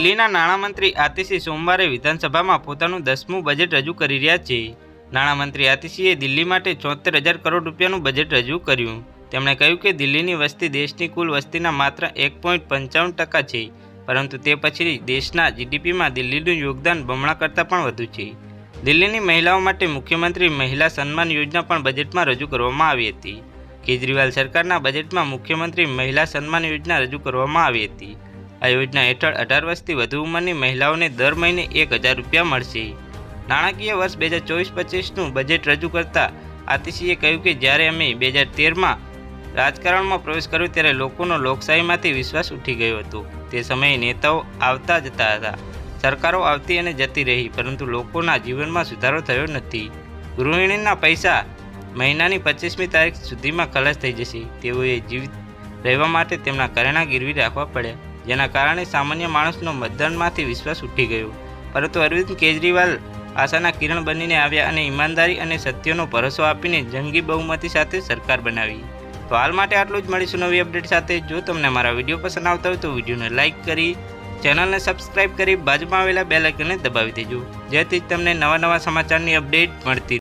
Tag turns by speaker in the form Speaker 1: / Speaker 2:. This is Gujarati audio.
Speaker 1: દિલ્હીના નાણામંત્રી આતિશી સોમવારે વિધાનસભામાં પોતાનું દસમું બજેટ રજૂ કરી રહ્યા છે. નાણામંત્રી આતિશીએ દિલ્હી માટે ચોતેર હજાર કરોડ રૂપિયાનું બજેટ રજૂ કર્યું. તેમણે કહ્યું કે દિલ્હીની વસ્તી દેશની કુલ વસ્તીના માત્ર એક પોઈન્ટ પંચાવન ટકા છે, પરંતુ તે પછી દેશના જીડીપીમાં દિલ્હીનું યોગદાન બમણા કરતાં પણ વધુ છે. દિલ્હીની મહિલાઓ માટે મુખ્યમંત્રી મહિલા સન્માન યોજના પણ બજેટમાં રજૂ કરવામાં આવી હતી. કેજરીવાલ સરકારના બજેટમાં મુખ્યમંત્રી મહિલા સન્માન યોજના રજૂ કરવામાં આવી હતી. આ યોજના હેઠળ અઢાર વર્ષથી વધુ ઉંમરની મહિલાઓને દર મહિને એક હજાર રૂપિયા મળશે. નાણાકીય વર્ષ બે હજાર ચોવીસ પચીસનું બજેટ રજૂ કરતા આતિશીએ કહ્યું કે જ્યારે અમે બે હજાર તેરમાં રાજકારણમાં પ્રવેશ કર્યો ત્યારે લોકોનો લોકશાહીમાંથી વિશ્વાસ ઉઠી ગયો હતો. તે સમયે નેતાઓ આવતા જતા હતા. સરકારો આવતી અને જતી રહી, પરંતુ લોકોના જીવનમાં સુધારો થયો નથી. ગૃહિણીના પૈસા મહિનાની પચીસમી તારીખ સુધીમાં ખલાસ થઈ જશે. તેઓએ જીવિત રહેવા માટે તેમના કરેણા ગીરવી રાખવા પડ્યા. જેના કારણે સામાન્ય માણસનો મતદાનમાંથી વિશ્વાસ ઉઠી ગયો. પરંતુ અરવિંદ કેજરીવાલ આશાના કિરણ બનીને આવ્યા અને ઈમાનદારી અને સત્યનો ભરોસો આપીને જંગી બહુમતી સાથે સરકાર બનાવી. તો હાલ માટે આટલું જ. મળીશું નવી અપડેટ સાથે. જો તમને મારા વીડિયો પસંદ આવતા હોય તો વિડીયોને લાઇક કરી, ચેનલને સબસ્ક્રાઇબ કરી બાજુમાં આવેલા આઇકનને દબાવી દેજો. જેથી તમને નવા નવા સમાચારની અપડેટ મળતી